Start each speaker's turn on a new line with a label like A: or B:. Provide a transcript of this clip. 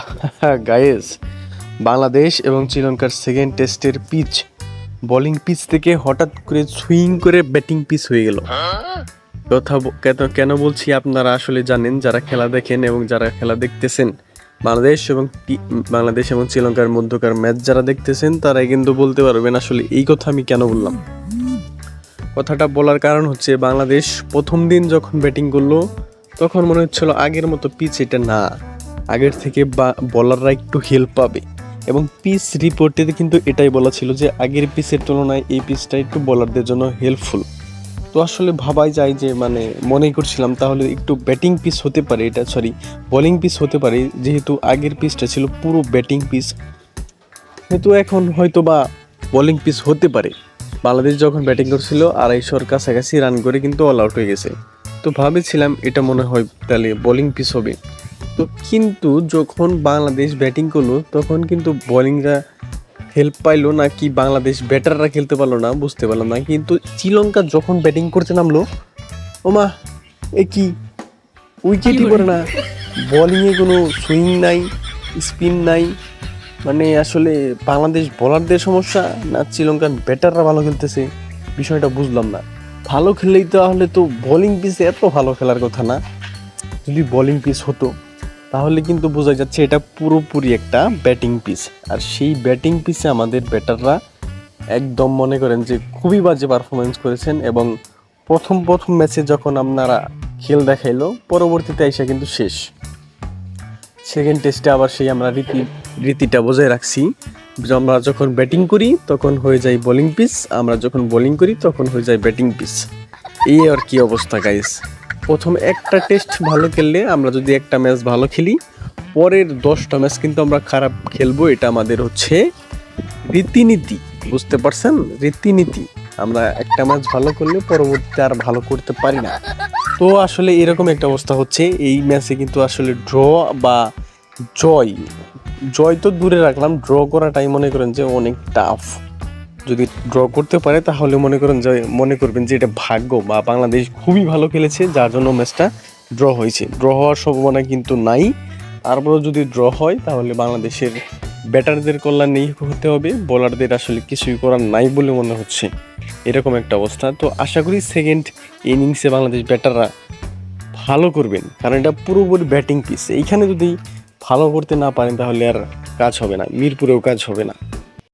A: Guys Bangladesh এবং শ্রীলঙ্কার second টেস্টের পিচ বোলিং পিচ থেকে হঠাৎ করে সুইং করে ব্যাটিং পিচ হয়ে গেল। কথা কেন- বলছি আপনারা আসলে জানেন, যারা খেলা দেখেন এবং যারা খেলা দেখতেছেন, বাংলাদেশ এবং বাংলাদেশ এবং শ্রীলঙ্কার মধ্যকার ম্যাচ যারা দেখতেছেন, তারাই কিন্তু বলতে পারবেন আসলে এই কথা আমি কেন বললাম। কথাটা বলার কারণ হচ্ছে বাংলাদেশ প্রথম দিন যখন ব্যাটিং করল, তখন মনে হচ্ছিল আগের মতো পিচ এটা না। আগের থেকে বা বলাররা একটু হেল্প পাবে। এবং পিচ রিপোর্টে কিন্তু এটাই বলা ছিল যে আগের পিচের তুলনায় এই পিচটা একটু বলারদের জন্য হেল্পফুল তো আসলে ভাবাই যায় যে মানে মনে করছিলাম তাহলে একটু ব্যাটিং পিস হতে পারে এটা সরি বোলিং পিচ হতে পারে, যেহেতু আগের পিচটা ছিল পুরো ব্যাটিং পিচ কিন্তু এখন হয়তো বা বোলিং পিচ হতে পারে। বাংলাদেশ যখন ব্যাটিং করছিল, আড়াইশোর কাছাকাছি রান করে কিন্তু অল আউট হয়ে গেছে। তো ভাবেছিলাম এটা মনে হয় তাহলে বোলিং পিচ হবে। তো কিন্তু যখন বাংলাদেশ ব্যাটিং করল তখন কিন্তু বোলিংরা হেল্প পাইলো না কি বাংলাদেশ ব্যাটাররা খেলতে পারল না বুঝতে পারলাম না। কিন্তু শ্রীলঙ্কা যখন ব্যাটিং করতে নামলো ওমা এ কি? উইকেটই করে না। বোলিংয়ে কোনো সুইং নাই স্পিন নাই। মানে আসলে বাংলাদেশ বোলারদের সমস্যা না শ্রীলঙ্কান ব্যাটাররা ভালো খেলতেছে বিষয়টা বুঝলাম না। ভালো খেললেই তাহলে তো বোলিং পিচে এত ভালো খেলার কথা না। যদি বোলিং পিচ হতো তাহলে কিন্তু বোঝা যাচ্ছে এটা পুরোপুরি একটা ব্যাটিং পিচ। আর সেই ব্যাটিং পিচে আমাদের ব্যাটাররা একদম মনে করেন যে খুবই বাজে পারফরমেন্স করেছেন এবং প্রথম প্রথম ম্যাচে যখন আপনারা খেল দেখাইলো, পরবর্তীতে এসে কিন্তু শেষ। সেকেন্ড টেস্টে আবার সেই আমরা রীতি, রীতিটা বজায় রাখছি। আমরা যখন ব্যাটিং করি, তখন হয়ে যায় বোলিং পিচ আমরা যখন বোলিং করি, তখন হয়ে যায় ব্যাটিং পিচ এই আর কি অবস্থা গাইস প্রথম একটা টেস্ট ভালো খেললে আমরা যদি একটা ম্যাচ ভালো খেলি, পরের দশটা ম্যাচ কিন্তু আমরা খারাপ খেলব, এটা আমাদের হচ্ছে রীতিনীতি, বুঝতে পারছেন? রীতিনীতি। আমরা একটা ম্যাচ ভালো করলে পরবর্তীতে আর ভালো করতে পারি না। তো আসলে এরকম একটা অবস্থা হচ্ছে, এই ম্যাচে কিন্তু আসলে ড্র বা জয় জয় তো দূরে রাখলাম ড্র করাটাই মনে করেন যে অনেক টাফ যদি ড্র করতে পারে, তাহলে মনে করেন যে, মনে করবেন যে এটা ভাগ্য বা বাংলাদেশ খুবই ভালো খেলেছে, যার জন্য ম্যাচটা ড্র হয়েছে। ড্র হওয়ার সম্ভাবনা কিন্তু নাই। তারপরেও যদি ড্র হয়, তাহলে বাংলাদেশের ব্যাটারদের কল্যাণেই হতে হবে। বোলারদের আসলে কিছুই করার নাই বলে মনে হচ্ছে। এরকম একটা অবস্থা। তো আশা করি সেকেন্ড ইনিংসে বাংলাদেশ ব্যাটাররা ভালো করবেন। কারণ এটা পুরোপুরি ব্যাটিং পিস এইখানে যদি ভালো করতে না পারেন, তাহলে আর কাজ হবে না। মিরপুরেও কাজ হবে না।